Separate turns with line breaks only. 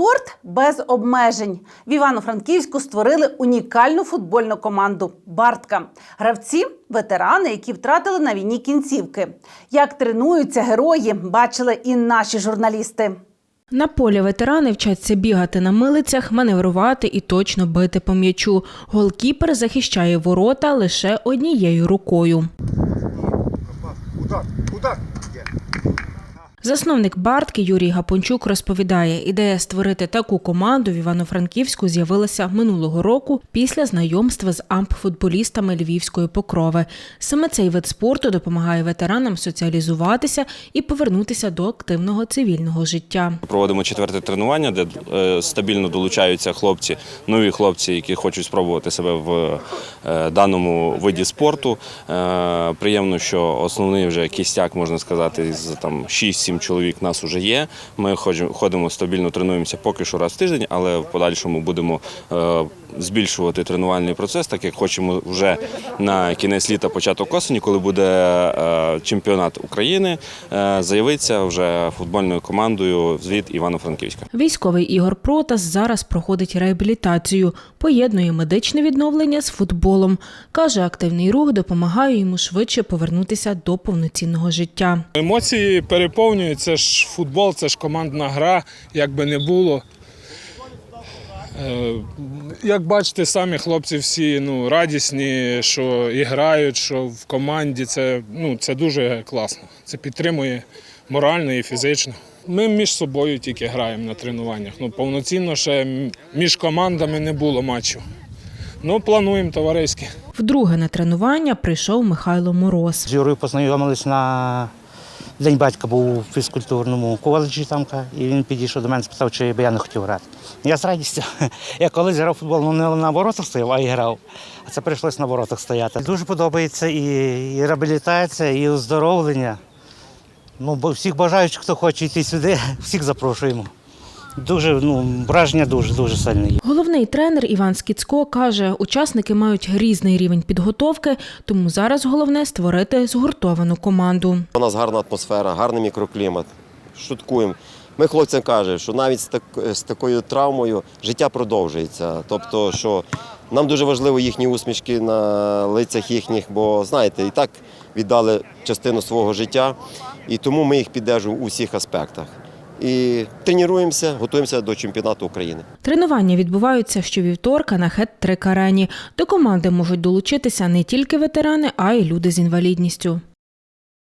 Спорт без обмежень. В Івано-Франківську створили унікальну футбольну команду Бартка. Гравці ветерани, які втратили на війні кінцівки. Як тренуються герої, бачили і наші журналісти.
На полі ветерани вчаться бігати на милицях, маневрувати і точно бити по м'ячу. Голкіпер захищає ворота лише однією рукою.
Удар.
Засновник Бартки Юрій Гапончук розповідає, ідея створити таку команду в Івано-Франківську з'явилася минулого року після знайомства з амп-футболістами Львівської покрови. Саме цей вид спорту допомагає ветеранам соціалізуватися і повернутися до активного цивільного життя.
Проводимо четверте тренування, де е, стабільно долучаються хлопці, нові хлопці, які хочуть спробувати себе в е, даному виді спорту. Е, Приємно, що основний вже кістяк, можна сказати, з там 6-7 чоловік нас вже є. Ми ходимо стабільно, тренуємося поки що раз в тиждень, але в подальшому будемо е, збільшувати тренувальний процес, так як хочемо вже на кінець літа, початок осені, коли буде е, чемпіонат України, е, заявитися вже футбольною командою від Івано-Франківська.
Військовий Ігор Протас зараз проходить реабілітацію, поєднує медичне відновлення з футболом. Каже, активний рух допомагає йому швидше повернутися до повноцінного життя.
Емоції переповнюють, це ж футбол, це ж командна гра, як би не було. Е, Як бачите, самі хлопці всі ну, радісні, що і грають, що в команді. Це, ну, це дуже класно. Це підтримує морально і фізично. Ми між собою тільки граємо на тренуваннях. Ну, повноцінно ще між командами не було матчів. Ну, плануємо товариськи.
Вдруге на тренування прийшов Михайло Мороз.
З Юрою познайомились на День батька був у фізкультурному коледжі там, і він підійшов до мене спитав, чи би я не хотів грати. Я з радістю. Я колись грав футбол, ну не на воротах стояв, а і грав. А це прийшлось на воротах стояти. Дуже подобається і, і реабілітація, і оздоровлення. Ну, бо всіх бажаючих, хто хоче йти сюди, всіх запрошуємо. Дуже, ну, враження дуже, дуже сильне.
Головний тренер Іван Скіцько каже, учасники мають різний рівень підготовки, тому зараз головне створити згуртовану команду.
У нас гарна атмосфера, гарний мікроклімат. Шуткуємо. Ми хлопцям кажемо, що навіть з, так, з такою травмою життя продовжується. Тобто, що нам дуже важливо їхні усмішки на лицях їхніх, бо знаєте, і так віддали частину свого життя, і тому ми їх піддержуємо у всіх аспектах. І тренуємося, готуємося до чемпіонату України.
Тренування відбуваються щовівторка на хет-трик арені. До команди можуть долучитися не тільки ветерани, а й люди з інвалідністю.